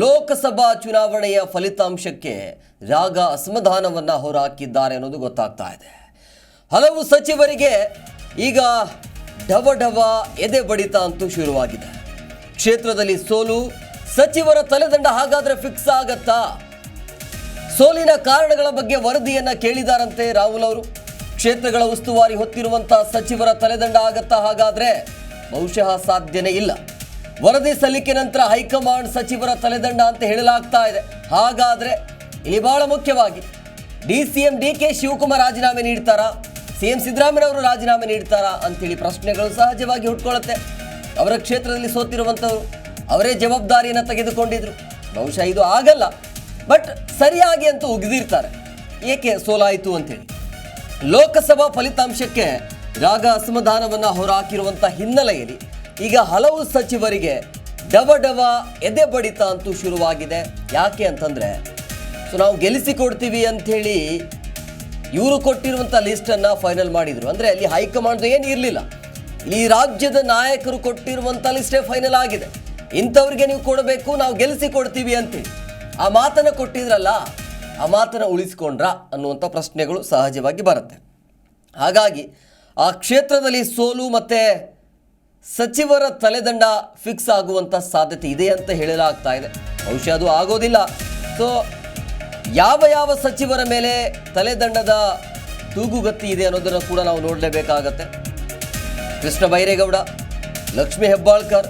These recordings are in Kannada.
ಲೋಕಸಭಾ ಚುನಾವಣೆಯ ಫಲಿತಾಂಶಕ್ಕೆ ರಾಗ ಅಸಮಾಧಾನವನ್ನು ಹೊರಹಾಕಿದ್ದಾರೆ ಅನ್ನೋದು ಗೊತ್ತಾಗ್ತಾ ಇದೆ. ಹಲವು ಸಚಿವರಿಗೆ ಈಗ ಢವ ಢವ ಎದೆ ಬಡಿತ ಅಂತೂ ಶುರುವಾಗಿದೆ. ಕ್ಷೇತ್ರದಲ್ಲಿ ಸೋಲು, ಸಚಿವರ ತಲೆದಂಡ ಹಾಗಾದ್ರೆ ಫಿಕ್ಸ್ ಆಗತ್ತಾ? ಸೋಲಿನ ಕಾರಣಗಳ ಬಗ್ಗೆ ವರದಿಯನ್ನ ಕೇಳಿದಾರಂತೆ ರಾಹುಲ್ ಅವರು. ಕ್ಷೇತ್ರಗಳ ಉಸ್ತುವಾರಿ ಹೊತ್ತಿರುವಂತಹ ಸಚಿವರ ತಲೆದಂಡ ಆಗತ್ತಾ? ಹಾಗಾದ್ರೆ ಬಹುಶಃ ಸಾಧ್ಯನೇ ಇಲ್ಲ. ವರದಿ ಸಲ್ಲಿಕೆ ನಂತರ ಹೈಕಮಾಂಡ್ ಸಚಿವರ ತಲೆದಂಡ ಅಂತ ಹೇಳಲಾಗ್ತಾ ಇದೆ. ಹಾಗಾದ್ರೆ ಇಲ್ಲಿ ಬಹಳ ಮುಖ್ಯವಾಗಿ D C M D K Shivakumar ರಾಜೀನಾಮೆ ನೀಡ್ತಾರಾ, ಸಿ ಎಂ ಸಿದ್ದರಾಮಯ್ಯ ಅವರು ರಾಜೀನಾಮೆ ನೀಡ್ತಾರಾ ಅಂತೇಳಿ ಪ್ರಶ್ನೆಗಳು ಸಹಜವಾಗಿ ಹುಟ್ಕೊಳ್ಳುತ್ತೆ. ಅವರ ಕ್ಷೇತ್ರದಲ್ಲಿ ಸೋತಿರುವಂಥವ್ರು ಅವರೇ ಜವಾಬ್ದಾರಿಯನ್ನು ತೆಗೆದುಕೊಂಡಿದ್ರು. ಬಹುಶಃ ಇದು ಆಗಲ್ಲ, ಬಟ್ ಸರಿಯಾಗಿ ಅಂತೂ ಉಗಿದಿರ್ತಾರೆ. ಏಕೆ ಸೋಲಾಯಿತು ಅಂತೇಳಿ. ಲೋಕಸಭಾ ಫಲಿತಾಂಶಕ್ಕೆ ರಾಗ ಅಸಮಾಧಾನವನ್ನು ಹೊರಹಾಕಿರುವಂಥ ಹಿನ್ನೆಲೆಯಲ್ಲಿ ಈಗ ಹಲವು ಸಚಿವರಿಗೆ ಡವ ಡವ ಎದೆ ಬಡಿತ ಅಂತೂ ಶುರುವಾಗಿದೆ. ಯಾಕೆ ಅಂತಂದ್ರೆ, ಸೊ ನಾವು ಗೆಲ್ಲಿಸಿಕೊಡ್ತೀವಿ ಅಂಥೇಳಿ ಇವರು ಕೊಟ್ಟಿರುವಂಥ ಲಿಸ್ಟನ್ನು ಫೈನಲ್ ಮಾಡಿದರು. ಅಂದರೆ ಅಲ್ಲಿ ಹೈಕಮಾಂಡ್ ಏನು ಇರಲಿಲ್ಲ. ಈ ರಾಜ್ಯದ ನಾಯಕರು ಕೊಟ್ಟಿರುವಂಥ ಲಿಸ್ಟೇ ಫೈನಲ್ ಆಗಿದೆ. ಇಂಥವ್ರಿಗೆ ನೀವು ಕೊಡಬೇಕು, ನಾವು ಗೆಲ್ಲಿಸಿ ಕೊಡ್ತೀವಿ ಅಂತೇಳಿ ಆ ಮಾತನ್ನು ಕೊಟ್ಟಿದ್ರಲ್ಲ, ಆ ಮಾತನ್ನು ಉಳಿಸ್ಕೊಂಡ್ರಾ ಅನ್ನುವಂಥ ಪ್ರಶ್ನೆಗಳು ಸಹಜವಾಗಿ ಬರುತ್ತೆ. ಹಾಗಾಗಿ ಆ ಕ್ಷೇತ್ರದಲ್ಲಿ ಸೋಲು ಮತ್ತು ಸಚಿವರ ತಲೆದಂಡ ಫಿಕ್ಸ್ ಆಗುವಂಥ ಸಾಧ್ಯತೆ ಇದೆ ಅಂತ ಹೇಳಲಾಗ್ತಾ ಇದೆ. ಬಹುಶಃ ಅದು ಆಗೋದಿಲ್ಲ. ಸೊ ಯಾವ ಯಾವ ಸಚಿವರ ಮೇಲೆ ತಲೆದಂಡದ ತೂಗುಗತ್ತಿ ಇದೆ ಅನ್ನೋದನ್ನು ಕೂಡ ನಾವು ನೋಡಲೇಬೇಕಾಗತ್ತೆ. Krishna Byregowda, Lakshmi Hebbalkar,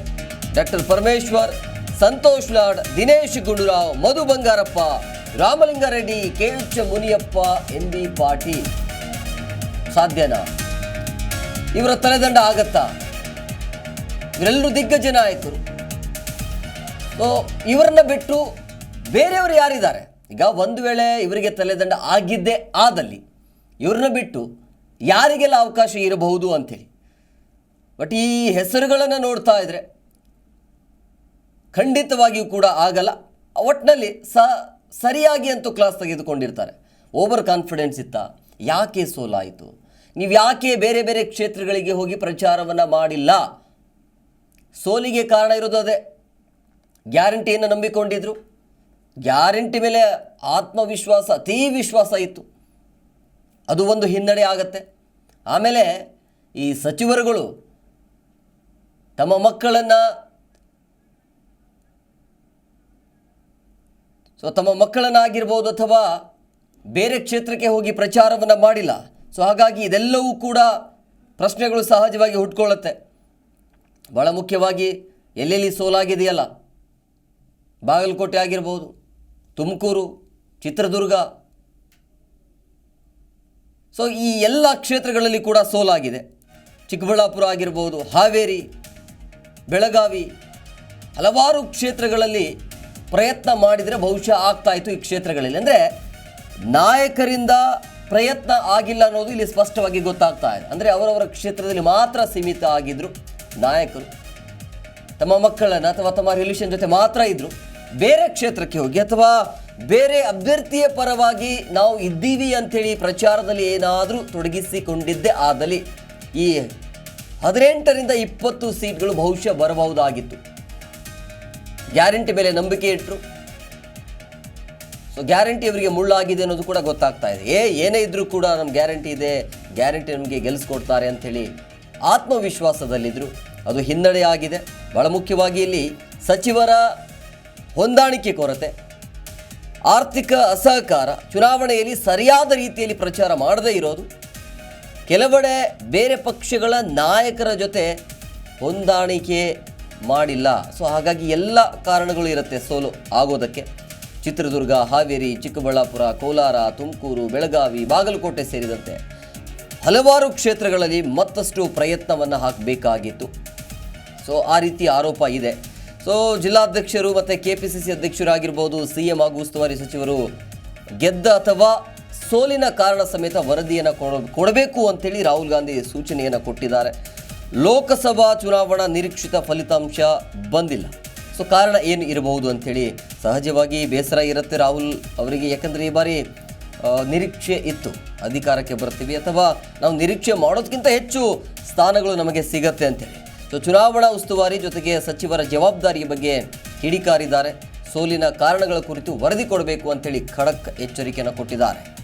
doctor Parameshwar, Santosh Lad, Dinesh Gundu Rao, Madhu Bangarappa, Ramalinga Reddy, K H Muniyappa, N B Patil. ಸಾಧ್ಯನಾ? ಇವರ ತಲೆದಂಡ ಆಗತ್ತಾ? ಇವರೆಲ್ಲರೂ ದಿಗ್ಗಜ ಆಯಿತು ಸೊ ಇವರನ್ನ ಬಿಟ್ಟು ಬೇರೆಯವರು ಯಾರಿದ್ದಾರೆ? ಈಗ ಒಂದು ವೇಳೆ ಇವರಿಗೆ ತಲೆದಂಡ ಆಗಿದ್ದೇ ಆದಲ್ಲಿ ಇವ್ರನ್ನ ಬಿಟ್ಟು ಯಾರಿಗೆಲ್ಲ ಅವಕಾಶ ಇರಬಹುದು ಅಂಥೇಳಿ. ಬಟ್ ಈ ಹೆಸರುಗಳನ್ನು ನೋಡ್ತಾ ಇದ್ರೆ ಖಂಡಿತವಾಗಿಯೂ ಕೂಡ ಆಗಲ್ಲ. ಒಟ್ಟಿನಲ್ಲಿ ಸ, ಸರಿಯಾಗಿ ಅಂತೂ ಕ್ಲಾಸ್ ತೆಗೆದುಕೊಂಡಿರ್ತಾರೆ. ಓವರ್ ಕಾನ್ಫಿಡೆನ್ಸ್ ಇತ್ತ? ಯಾಕೆ ಸೋಲಾಯಿತು? ನೀವು ಯಾಕೆ ಬೇರೆ ಬೇರೆ ಕ್ಷೇತ್ರಗಳಿಗೆ ಹೋಗಿ ಪ್ರಚಾರವನ್ನು ಮಾಡಿಲ್ಲ? ಸೋಲಿಗೆ ಕಾರಣ ಇರೋದು ಅದೇ. ಗ್ಯಾರಂಟಿಯನ್ನು ನಂಬಿಕೊಂಡಿದ್ರು. ಗ್ಯಾರಂಟಿ ಮೇಲೆ ಆತ್ಮವಿಶ್ವಾಸ ಅತೀ ವಿಶ್ವಾಸ ಇತ್ತು. ಅದು ಒಂದು ಹಿನ್ನಡೆ ಆಗತ್ತೆ. ಆಮೇಲೆ ಈ ಸಚಿವರುಗಳು ತಮ್ಮ ಮಕ್ಕಳನ್ನು ಸೊ ತಮ್ಮ ಮಕ್ಕಳನ್ನಾಗಿರ್ಬೋದು ಅಥವಾ ಬೇರೆ ಕ್ಷೇತ್ರಕ್ಕೆ ಹೋಗಿ ಪ್ರಚಾರವನ್ನು ಮಾಡಿಲ್ಲ. ಸೊ ಹಾಗಾಗಿ ಇದೆಲ್ಲವೂ ಕೂಡ ಪ್ರಶ್ನೆಗಳು ಸಹಜವಾಗಿ ಹುಟ್ಕೊಳ್ಳುತ್ತೆ. ಭಾಳ ಮುಖ್ಯವಾಗಿ ಎಲ್ಲೆಲ್ಲಿ ಸೋಲಾಗಿದೆಯಲ್ಲ? ಬಾಗಲಕೋಟೆ ಆಗಿರ್ಬೋದು, ತುಮಕೂರು, ಚಿತ್ರದುರ್ಗ. ಸೊ ಈ ಎಲ್ಲ ಕ್ಷೇತ್ರಗಳಲ್ಲಿ ಕೂಡ ಸೋಲಾಗಿದೆ. ಚಿಕ್ಕಬಳ್ಳಾಪುರ ಆಗಿರ್ಬೋದು, ಹಾವೇರಿ, ಬೆಳಗಾವಿ, ಹಲವಾರು ಕ್ಷೇತ್ರಗಳಲ್ಲಿ ಪ್ರಯತ್ನ ಮಾಡಿದರೆ ಬಹುಶಃ ಆಗ್ತಾಯಿತ್ತು ಈ ಕ್ಷೇತ್ರಗಳಲ್ಲಿ. ಅಂದರೆ ನಾಯಕರಿಂದ ಪ್ರಯತ್ನ ಆಗಿಲ್ಲ ಅನ್ನೋದು ಇಲ್ಲಿ ಸ್ಪಷ್ಟವಾಗಿ ಗೊತ್ತಾಗ್ತಾ ಇದೆ. ಅಂದರೆ ಅವರವರ ಕ್ಷೇತ್ರದಲ್ಲಿ ಮಾತ್ರ ಸೀಮಿತ ಆಗಿದ್ರು. ನಾಯಕರು, ತಮ್ಮ ಮಕ್ಕಳನ್ನು ಅಥವಾ ತಮ್ಮ ರಿಲೇಷನ್ ಜೊತೆ ಮಾತ್ರ ಇದ್ದರು ಬೇರೆ ಕ್ಷೇತ್ರಕ್ಕೆ ಹೋಗಿ ಅಥವಾ ಬೇರೆ ಅಭ್ಯರ್ಥಿಯ ಪರವಾಗಿ ನಾವು ಇದ್ದೀವಿ ಅಂಥೇಳಿ ಪ್ರಚಾರದಲ್ಲಿ ಏನಾದರೂ ತೊಡಗಿಸಿಕೊಂಡಿದ್ದೇ ಆದಲ್ಲಿ ಈ ಹದಿನೆಂಟರಿಂದ ಇಪ್ಪತ್ತು ಸೀಟ್ಗಳು ಬಹುಶಃ ಬರಬಹುದಾಗಿತ್ತು. ಗ್ಯಾರಂಟಿ ಮೇಲೆ ನಂಬಿಕೆ ಇಟ್ಟರು ಸೊ ಗ್ಯಾರಂಟಿ ಅವರಿಗೆ ಮುಳ್ಳಾಗಿದೆ ಅನ್ನೋದು ಕೂಡ ಗೊತ್ತಾಗ್ತಾ ಇದೆ. ಏ, ಏನೇ ಇದ್ರೂ ಕೂಡ ನಮ್ಮ ಗ್ಯಾರಂಟಿ ಇದೆ, ಗ್ಯಾರಂಟಿ ನಮಗೆ ಗೆಲ್ಲಿಸ್ಕೊಡ್ತಾರೆ ಅಂಥೇಳಿ ಆತ್ಮವಿಶ್ವಾಸದಲ್ಲಿದ್ದರು. ಅದು ಹಿನ್ನಡೆಯಾಗಿದೆ. ಬಹಳ ಮುಖ್ಯವಾಗಿ ಇಲ್ಲಿ ಸಚಿವರ ಹೊಂದಾಣಿಕೆ ಕೊರತೆ. ಆರ್ಥಿಕ ಅಸಹಕಾರ ಚುನಾವಣೆಯಲ್ಲಿ ಸರಿಯಾದ ರೀತಿಯಲ್ಲಿ ಪ್ರಚಾರ ಮಾಡದೇ ಇರೋದು. ಕೆಲವೆಡೆ ಬೇರೆ ಪಕ್ಷಗಳ ನಾಯಕರ ಜೊತೆ ಹೊಂದಾಣಿಕೆ ಮಾಡಿಲ್ಲ. ಸೊ, ಹಾಗಾಗಿ ಎಲ್ಲ ಕಾರಣಗಳು ಇರುತ್ತೆ ಸೋಲು ಆಗೋದಕ್ಕೆ. ಚಿತ್ರದುರ್ಗ, ಹಾವೇರಿ, ಚಿಕ್ಕಬಳ್ಳಾಪುರ, ಕೋಲಾರ, ತುಮಕೂರು, ಬೆಳಗಾವಿ, ಬಾಗಲಕೋಟೆ ಸೇರಿದಂತೆ. ಹಲವಾರು ಕ್ಷೇತ್ರಗಳಲ್ಲಿ ಮತ್ತಷ್ಟು ಪ್ರಯತ್ನವನ್ನು ಹಾಕಬೇಕಾಗಿತ್ತು. ಸೊ ಆ ರೀತಿ ಆರೋಪ ಇದೆ. ಸೊ ಜಿಲ್ಲಾಧ್ಯಕ್ಷರು ಮತ್ತು ಕೆ ಪಿ ಸಿ ಸಿ ಅಧ್ಯಕ್ಷರಾಗಿರ್ಬೋದು, ಸಿ ಎಂ ಹಾಗೂ ಉಸ್ತುವಾರಿ ಸಚಿವರು ಗೆದ್ದ ಅಥವಾ ಸೋಲಿನ ಕಾರಣ ಸಮೇತ ವರದಿಯನ್ನು ಕೊಡ, ಕೊಡಬೇಕು ಅಂತೇಳಿ ರಾಹುಲ್ ಗಾಂಧಿ ಸೂಚನೆಯನ್ನು ಕೊಟ್ಟಿದ್ದಾರೆ. ಲೋಕಸಭಾ ಚುನಾವಣಾ ನಿರೀಕ್ಷಿತ ಫಲಿತಾಂಶ ಬಂದಿಲ್ಲ. ಸೊ ಕಾರಣ ಏನು ಇರಬಹುದು ಅಂಥೇಳಿ ಸಹಜವಾಗಿ ಬೇಸರ ಇರುತ್ತೆ ರಾಹುಲ್ ಅವರಿಗೆ. ಯಾಕಂದರೆ ಈ ಬಾರಿ ನಿರೀಕ್ಷೆ ಇತ್ತು. ಅಧಿಕಾರಕ್ಕೆ ಬರ್ತೀವಿ ಅಥವಾ ನಾವು ನಿರೀಕ್ಷೆ ಮಾಡೋದಕ್ಕಿಂತ ಹೆಚ್ಚು ಸ್ಥಾನಗಳು ನಮಗೆ ಸಿಗತ್ತೆ ಅಂತೇಳಿ. ಸೊ, ಚುನಾವಣಾ ಉಸ್ತುವಾರಿ ಜೊತೆಗೆ ಸಚಿವರ ಜವಾಬ್ದಾರಿಯ ಬಗ್ಗೆ ಕಿಡಿಕಾರಿದ್ದಾರೆ. ಸೋಲಿನ ಕಾರಣಗಳ ಕುರಿತು ವರದಿ ಕೊಡಬೇಕು ಅಂತೇಳಿ ಖಡಕ್ ಎಚ್ಚರಿಕೆಯನ್ನು ಕೊಟ್ಟಿದ್ದಾರೆ.